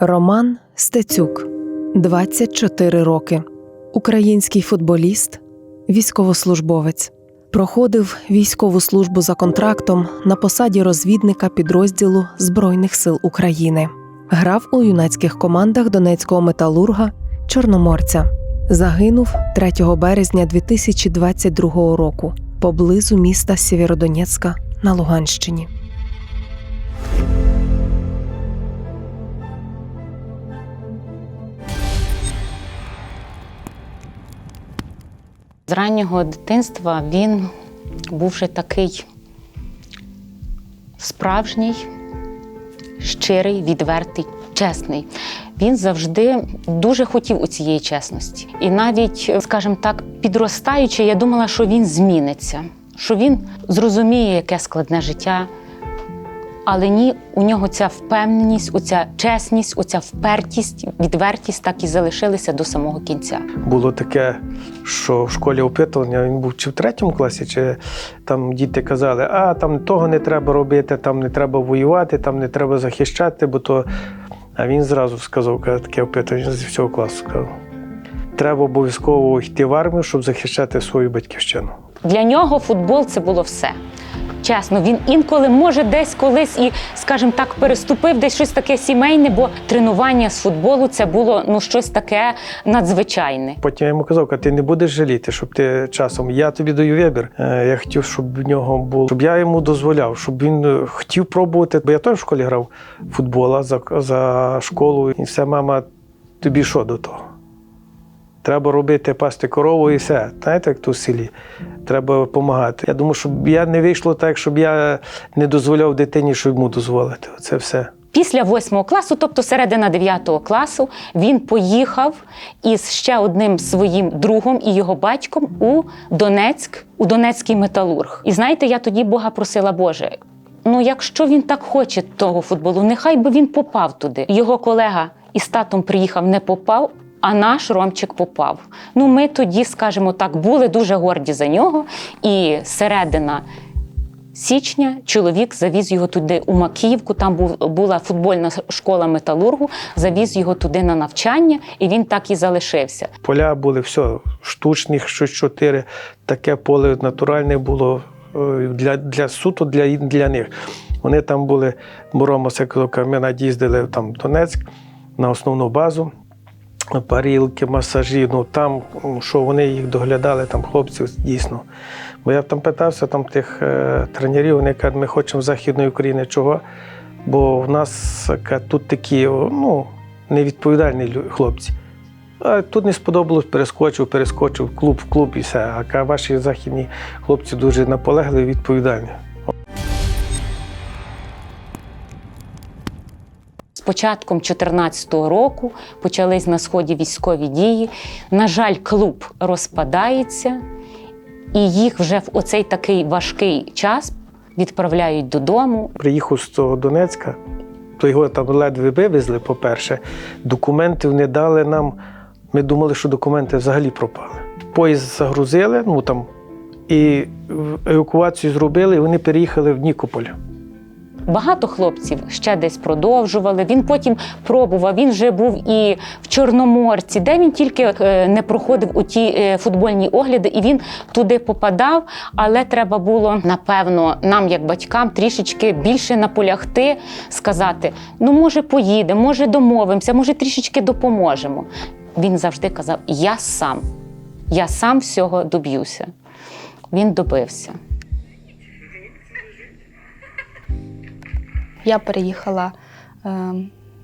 Роман Стецюк, 24 роки, український футболіст, військовослужбовець. Проходив військову службу за контрактом на посаді розвідника підрозділу Збройних сил України. Грав у юнацьких командах Донецького металурга Чорноморця. Загинув 3 березня 2022 року поблизу міста Сєвєродонецька на Луганщині. З раннього дитинства він був вже такий справжній, щирий, відвертий, чесний. Він завжди дуже хотів у цієї чесності. І навіть, скажімо так, підростаючи, я думала, що він зміниться, що він зрозуміє, яке складне життя. Але ні, у нього ця впевненість, оця чесність, оця впертість, відвертість так і залишилися до самого кінця. Було таке, що в школі опитування він був чи в третьому класі, чи там діти казали, а там того не треба робити, там не треба воювати, там не треба захищати, бо то. А він зразу сказав, таке опитування з всього класу сказав. Треба обов'язково йти в армію, щоб захищати свою батьківщину. Для нього футбол це було все. Чесно, він інколи може десь колись і, скажімо так, переступив десь щось таке сімейне, бо тренування з футболу це було ну щось таке надзвичайне. Потім я йому казав, «Ка, ти не будеш жаліти, щоб ти часом. Я тобі даю вибір. Е, Я хотів, щоб в нього було, щоб я йому дозволяв, щоб він е, хотів пробувати. Бо я теж в школі грав в футбол а за, за школу. І все, мама, тобі що до того? Треба робити пасти корову і все. Знаєте, як тут в селі. Треба допомагати. Я думаю, щоб я не вийшло так, щоб я не дозволяв дитині, щоб йому дозволити. Це все. Після восьмого класу, тобто середина дев'ятого класу, він поїхав із ще одним своїм другом і його батьком у Донецьк, у Донецький металург. І знаєте, я тоді Бога просила, Боже. Ну, якщо він так хоче того футболу, нехай би він попав туди. Його колега із татом приїхав, не попав. А наш Ромчик попав. Ну, ми тоді, скажімо так, були дуже горді за нього. І середина січня чоловік завіз його туди у Макіївку. Там була футбольна школа металургу, завіз його туди на навчання, і він так і залишився. Поля були все, штучних, щось чотири. Таке поле натуральне було е, для, для суто для, для них. Вони там були, Секлока, ми над'їздили там Донецьк на основну базу. Парілки, масажі, ну там, що вони їх доглядали, там хлопців дійсно. Бо я там питався там тих е, тренерів, вони кажуть, ми хочемо Західної України. Чого? Бо в нас ка, тут такі ну, невідповідальні хлопці. А тут не сподобалось, перескочив, перескочив, клуб в клуб і все. А ваші західні хлопці дуже наполегливі, відповідальні. Початком 2014 року почались на сході військові дії. На жаль, клуб розпадається, і їх вже в оцей такий важкий час відправляють додому. Приїхав з того Донецька, то його там ледве вивезли, по-перше. Документів не дали нам. Ми думали, що документи взагалі пропали. Поїзд загрузили, ну там, і евакуацію зробили, і вони переїхали в Нікополь. Багато хлопців ще десь продовжували. Він потім пробував. Він вже був і в Чорноморці, де він тільки е, не проходив у ті е, футбольні огляди, і він туди попадав. Але треба було напевно нам, як батькам, трішечки більше наполягти, сказати: ну, може, поїдемо, може, домовимося, може, трішечки допоможемо. Він завжди казав: Я сам, я сам всього доб'юся. Він добився. Я переїхала е,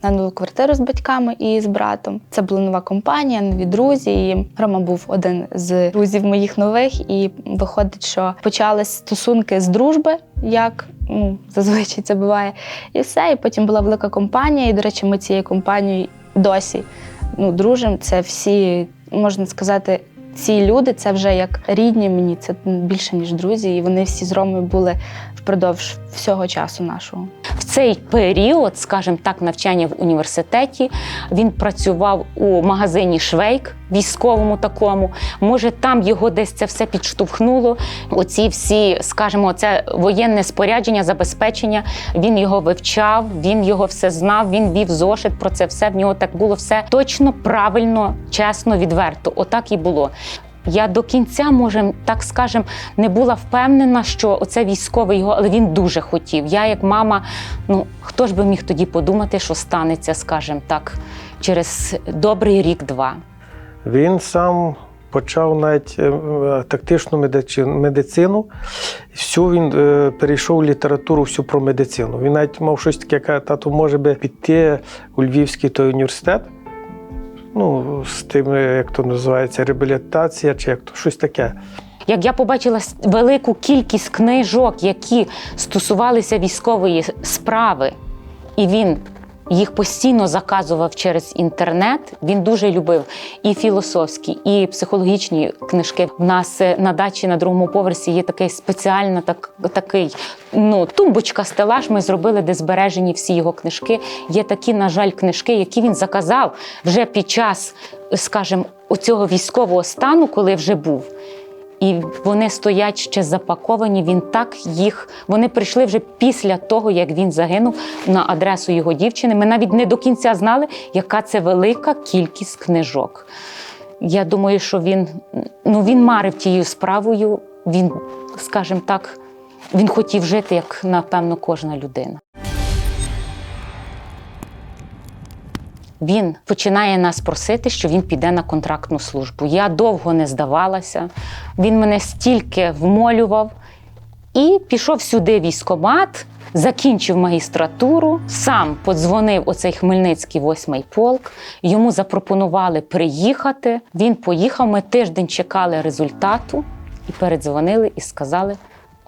на нову квартиру з батьками і з братом. Це була нова компанія, нові друзі. І Рома був один з друзів моїх нових, і виходить, що почались стосунки з дружби, як ну, зазвичай це буває. І все. І потім була велика компанія. І, до речі, ми цією компанією досі ну, дружимо. Це всі, можна сказати, ці люди це вже як рідні мені, це більше, ніж друзі. І вони всі з Ромою були впродовж всього часу нашого. В цей період, скажімо так, навчання в університеті він працював у магазині Швейк. Військовому такому. Може, там його десь це все підштовхнуло. Оці всі, скажімо, це воєнне спорядження, забезпечення. Він його вивчав, він його все знав, він вів зошит про це все. В нього так було все точно, правильно, чесно, відверто. Отак і було. Я до кінця, може, так скажем, не була впевнена, що оце військовий його, але він дуже хотів. Я, як мама, ну хто ж би міг тоді подумати, що станеться, скажімо так, через добрий рік-два. Він сам почав навіть е, е, тактичну медицину. Всю він е, перейшов літературу всю про медицину. Він навіть мав щось таке, каже, тату, може би піти у Львівський той університет. Ну, з тим, як то називається, реабілітація чи як то щось таке. Як я побачила велику кількість книжок, які стосувалися військової справи, і він їх постійно заказував через інтернет. Він дуже любив і філософські, і психологічні книжки. В нас е, на дачі на другому поверсі є такий спеціально так, такий ну, тумбочка, стелаж. Ми зробили, де збережені всі його книжки. Є такі, на жаль, книжки, які він заказав вже під час, скажімо, оцього військового стану, коли вже був. І вони стоять ще запаковані. Він так їх. Вони прийшли вже після того, як він загинув на адресу його дівчини. Ми навіть не до кінця знали, яка це велика кількість книжок. Я думаю, що він, ну, він марив тією справою. Він, скажімо так, він хотів жити, як напевно кожна людина. Він починає нас просити, що він піде на контрактну службу. Я довго не здавалася. Він мене стільки вмолював і пішов сюди військомат, закінчив магістратуру, сам подзвонив оцей Хмельницький восьмий полк. Йому запропонували приїхати. Він поїхав. Ми тиждень чекали результату і передзвонили і сказали,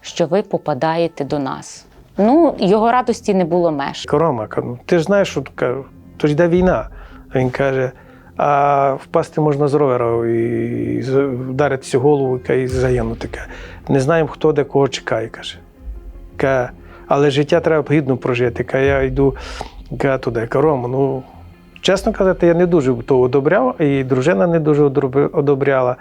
що ви попадаєте до нас. Ну, його радості не було меж. Рома, кажу, «Ну, ти ж знаєш, що кажу, то ж йде війна. Він каже: а впасти можна з ровера і з- вдаритися голову і загинути. Не знаємо, хто де кого чекає. каже. Але життя треба гідно прожити. Каже, я йду каже, туди. Каже, ну чесно казати, я не дуже то одобряв, і дружина не дуже одобряла.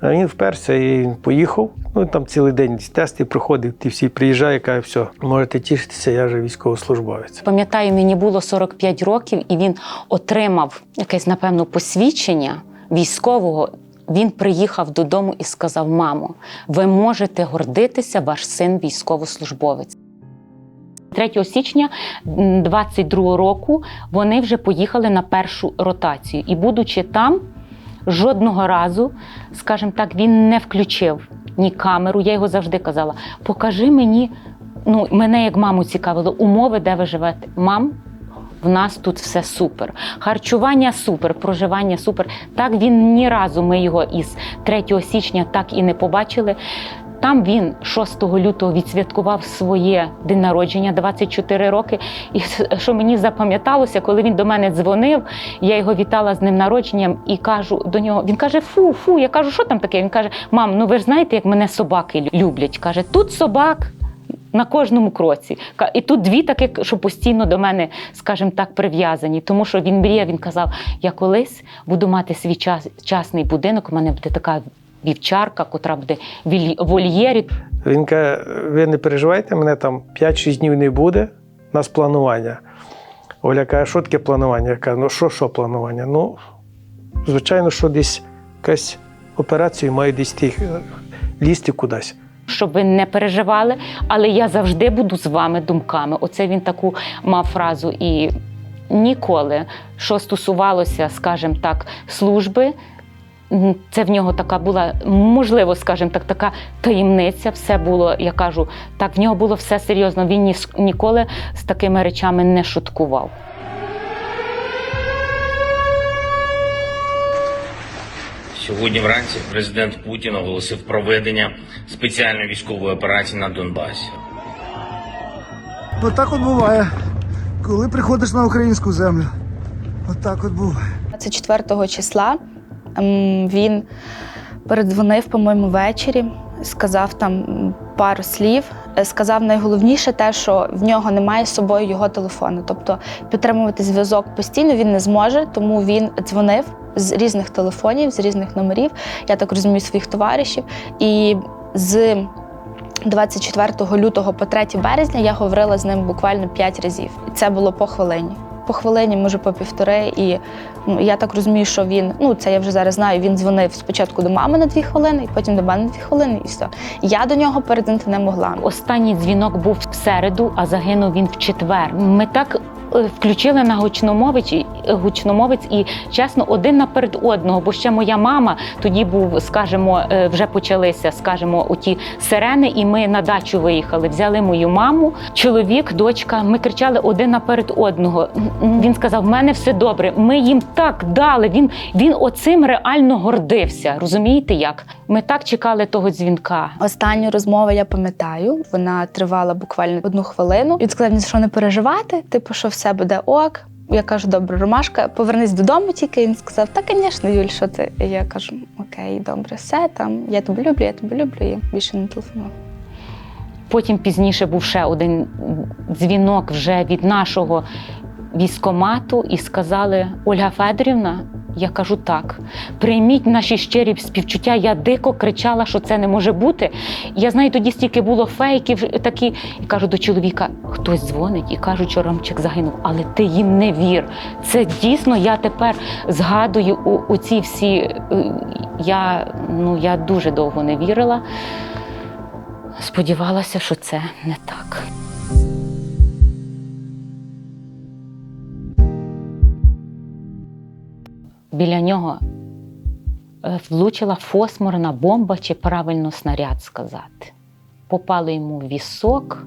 А він вперся і поїхав. Ну там цілий день тести проходив, ті всі приїжджає, каже, все, можете тішитися, я вже військовослужбовець. Пам'ятаю, мені було 45 років, і він отримав якесь, напевно, посвідчення військового. Він приїхав додому і сказав: Мамо, ви можете гордитися, ваш син військовослужбовець. 3 січня 22 року вони вже поїхали на першу ротацію. І, будучи там, жодного разу, скажімо так, він не включив ні камеру. Я його завжди казала: покажи мені ну, мене як маму цікавило, умови, де ви живете. Мам, в нас тут все супер. Харчування супер, проживання супер. Так він ні разу ми його із 3 січня так і не побачили. Там він 6 лютого відсвяткував своє день народження 24 роки. І що мені запам'яталося, коли він до мене дзвонив, я його вітала з ним народженням і кажу до нього: він каже: Фу, фу. Я кажу, що там таке? Він каже: Мам, ну ви ж знаєте, як мене собаки люблять. Каже, тут собак. На кожному кроці. І тут дві такі, що постійно до мене, скажімо так, прив'язані. Тому що він мріяв, він казав: я колись буду мати свій час, частний будинок, у мене буде така вівчарка, котра буде в вольєрі. Він каже: ви не переживайте, мене там 5-6 днів не буде, у нас планування. Оля каже, що таке планування? Я кажу, ну що, що планування? Ну, звичайно, що десь якась операція має десь тих, лізти кудись. Щоб ви не переживали, але я завжди буду з вами думками. Оце він таку мав фразу. І ніколи, що стосувалося, скажімо так, служби, це в нього така була, можливо, скажімо так, така таємниця. Все було, я кажу, так в нього було все серйозно. Він ні, ніколи з такими речами не шуткував. Сьогодні вранці президент Путін оголосив проведення спеціальної військової операції на Донбасі. Отак от буває, коли приходиш на українську землю. Отак от буває. 24 числа він передзвонив, по-моєму, ввечері, сказав там пару слів. е, сказав найголовніше те, що в нього немає з собою його телефону. Тобто підтримувати зв'язок постійно він не зможе, тому він дзвонив з різних телефонів, з різних номерів, я так розумію, своїх товаришів. І з 24 лютого по 3 березня я говорила з ним буквально 5 разів. І це було по хвилині. По хвилині, може, по півтори. І ну, я так розумію, що він, ну це я вже зараз знаю, він дзвонив спочатку до мами на дві хвилини, і потім до мене на дві хвилини, і все. Я до нього передзвонити не могла. Останній дзвінок був в середу, а загинув він в четвер. Ми так включили на гучномовець, е, гучномовець і чесно, один наперед одного. Бо ще моя мама тоді був, скажімо, е, вже почалися, скажімо, оті сирени, і ми на дачу виїхали. Взяли мою маму, чоловік, дочка. Ми кричали один наперед одного. Він сказав: в мене все добре. Ми їм так дали. Він, він оцим реально гордився. Розумієте, як? Ми так чекали того дзвінка. Останню розмову я пам'ятаю. Вона тривала буквально одну хвилину. Він сказав, що не переживати, типу, що все буде ок. Я кажу, добре, Ромашка, повернись додому тільки. Він сказав, та, звісно, Юль, що ти? І я кажу, окей, добре, все там. Я тебе люблю, я тебе люблю. І більше не телефонував. Потім пізніше був ще один дзвінок вже від нашого військомату і сказали: Ольга Федорівна, я кажу так, прийміть наші щирі співчуття. Я дико кричала, що це не може бути. Я знаю, тоді стільки було фейків такі. І кажу до чоловіка: хтось дзвонить і кажуть, що Ромчик загинув, але ти їм не вір. Це дійсно я тепер згадую у, у ці всі. е, Я, ну, я дуже довго не вірила. Сподівалася, що це не так. Біля нього е, влучила фосморна бомба, чи правильно снаряд сказати. Попало йому в вісок.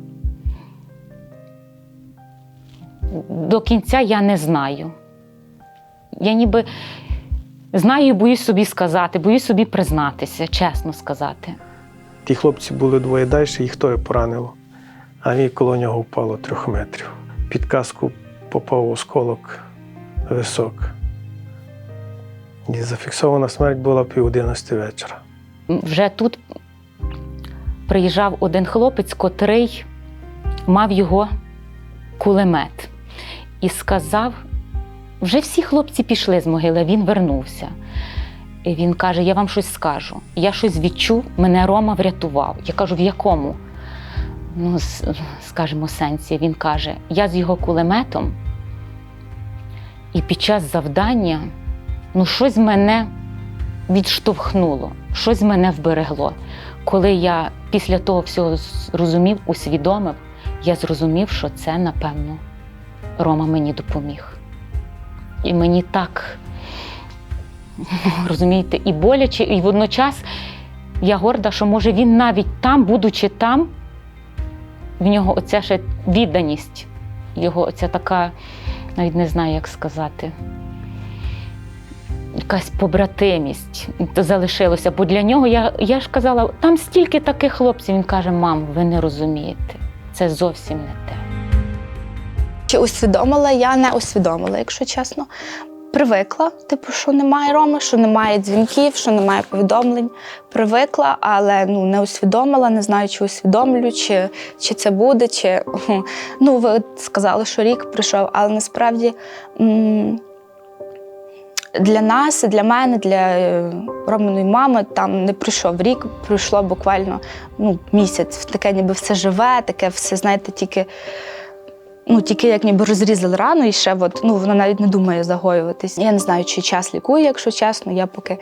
До кінця я не знаю. Я ніби знаю і боюсь собі сказати, боюсь собі признатися, чесно сказати. Ті хлопці були двоє далі, їх теж поранило. А мій коло нього впало трьох метрів. Під каску попав осколок висок. І зафіксована смерть була пів одинадцяти вечора. вже тут приїжджав один хлопець, котрий мав його кулемет, і сказав: вже всі хлопці пішли з могили, він вернувся. І він каже: Я вам щось скажу. Я щось відчув, мене Рома врятував. Я кажу, в якому? Ну, скажімо, сенсі. Він каже: я з його кулеметом, і під час завдання ну, щось мене відштовхнуло, щось мене вберегло. Коли я після того всього зрозумів, усвідомив, я зрозумів, що це, напевно, Рома мені допоміг. І мені так, розумієте, і боляче, і водночас я горда, що може він навіть там, будучи там, в нього оця ще відданість, його оця така, навіть не знаю, як сказати якась побратимість залишилося. Бо для нього я, я ж казала, там стільки таких хлопців. Він каже: мам, ви не розумієте, це зовсім не те. Чи усвідомила? Я не усвідомила, якщо чесно. Привикла, типу, що немає Роми, що немає дзвінків, що немає повідомлень. Привикла, але ну не усвідомила, не знаю, чи усвідомлю, чи, чи це буде, чи ну ви сказали, що рік прийшов, але насправді м, для нас, для мене, для е, Романої мами там не пройшов рік, пройшло буквально ну, місяць. Таке ніби все живе, таке все, знаєте, тільки ну, тільки як ніби розрізали рану, і ще от, ну, вона навіть не думає загоюватись. Я не знаю, чи час лікує, якщо чесно. Я поки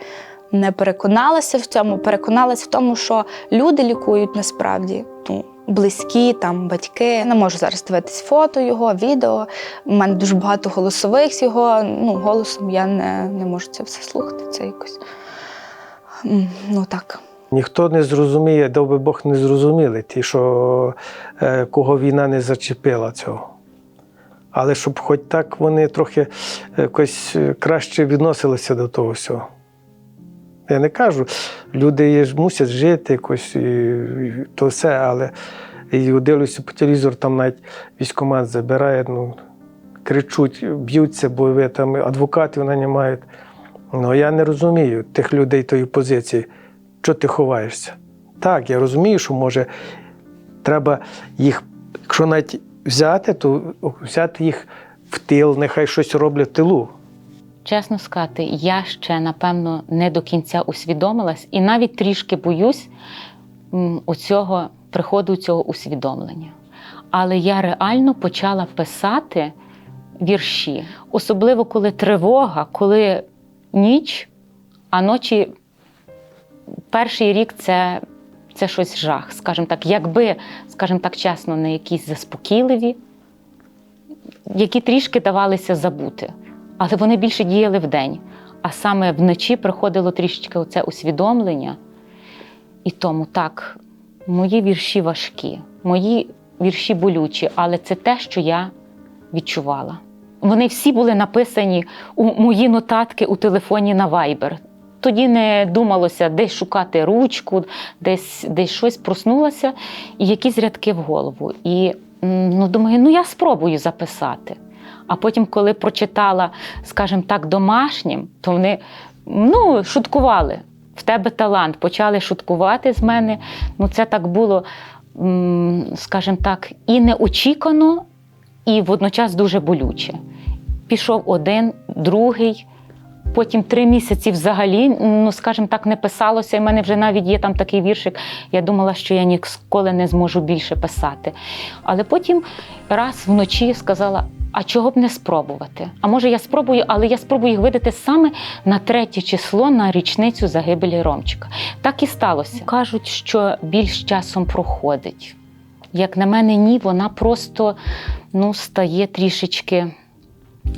не переконалася в цьому. Переконалася в тому, що люди лікують насправді. Ну, Близькі, там, батьки. Не можу зараз дивитись фото його, відео. У мене дуже багато голосових з його. Ну, голосом я не, не можу це все слухати. Це якось. Ну так. Ніхто не зрозуміє, дав би Бог не зрозуміли, ті, що е, кого війна не зачепила цього. Але щоб хоч так вони трохи якось е, краще відносилися до того всього. Я не кажу, люди ж мусять жити якось, і, і то все, але і дивлюся по телевізору, там навіть військкомат забирає, ну, кричуть, б'ються, бо ви там адвокатів нанімають. Ну, я не розумію тих людей тої позиції. Чого ти ховаєшся? Так, я розумію, що може треба їх, якщо навіть взяти, то взяти їх в тил, нехай щось роблять в тилу. Чесно сказати, я ще напевно не до кінця усвідомилась і навіть трішки боюсь м, оцього приходу цього усвідомлення. Але я реально почала писати вірші, особливо коли тривога, коли ніч, а ночі перший рік це, це щось жах. Скажімо так, якби, скажімо так, чесно, не якісь заспокійливі, які трішки давалися забути, але вони більше діяли вдень. А саме вночі приходило трішечки оце усвідомлення. І тому так, мої вірші важкі, мої вірші болючі, але це те, що я відчувала. Вони всі були написані у мої нотатки у телефоні на Viber. Тоді не думалося десь шукати ручку, десь, десь щось проснулося, і якісь рядки в голову. І ну, думаю, ну я спробую записати. А потім, коли прочитала, скажімо так, домашнім, то вони ну, шуткували. В тебе талант, почали шуткувати з мене. Ну, це так було, скажімо так, і неочікано, і водночас дуже болюче. Пішов один, другий. Потім три місяці взагалі, ну скажімо так, не писалося. І в мене вже навіть є там такий віршик. Я думала, що я ніколи не зможу більше писати. Але потім раз вночі сказала: а чого б не спробувати? А може я спробую, але я спробую їх видати саме на третє число на річницю загибелі Ромчика. Так і сталося. Кажуть, що більш часом проходить. Як на мене, ні, вона просто ну, стає трішечки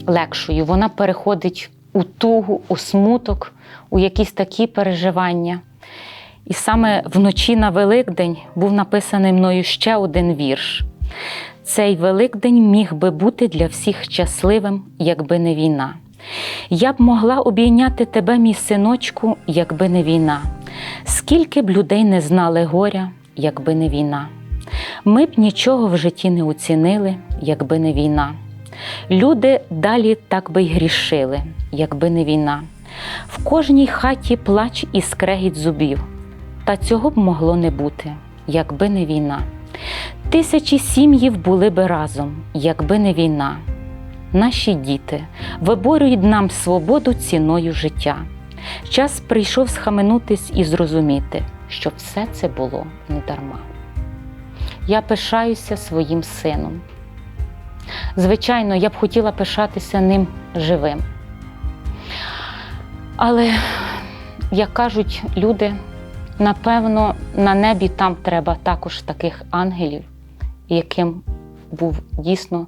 легшою. Вона переходить у тугу, у смуток, у якісь такі переживання. І саме вночі на Великдень був написаний мною ще один вірш. Цей Великдень міг би бути для всіх щасливим, якби не війна. Я б могла обійняти тебе, мій синочку, якби не війна. Скільки б людей не знали горя, якби не війна. Ми б нічого в житті не оцінили, якби не війна. Люди далі так би й грішили, якби не війна. В кожній хаті плач і скрегіт зубів. Та цього б могло не бути, якби не війна. Тисячі сім'їв були би разом, якби не війна. Наші діти виборюють нам свободу ціною життя. Час прийшов схаменутись і зрозуміти, що все це було не дарма. Я пишаюся своїм сином. Звичайно, я б хотіла пишатися ним живим. Але, як кажуть люди, напевно, на небі там треба також таких ангелів, яким був дійсно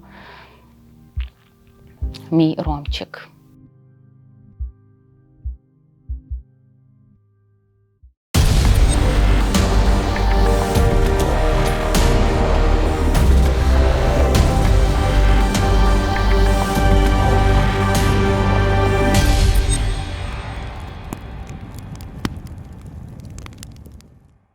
мій Ромчик.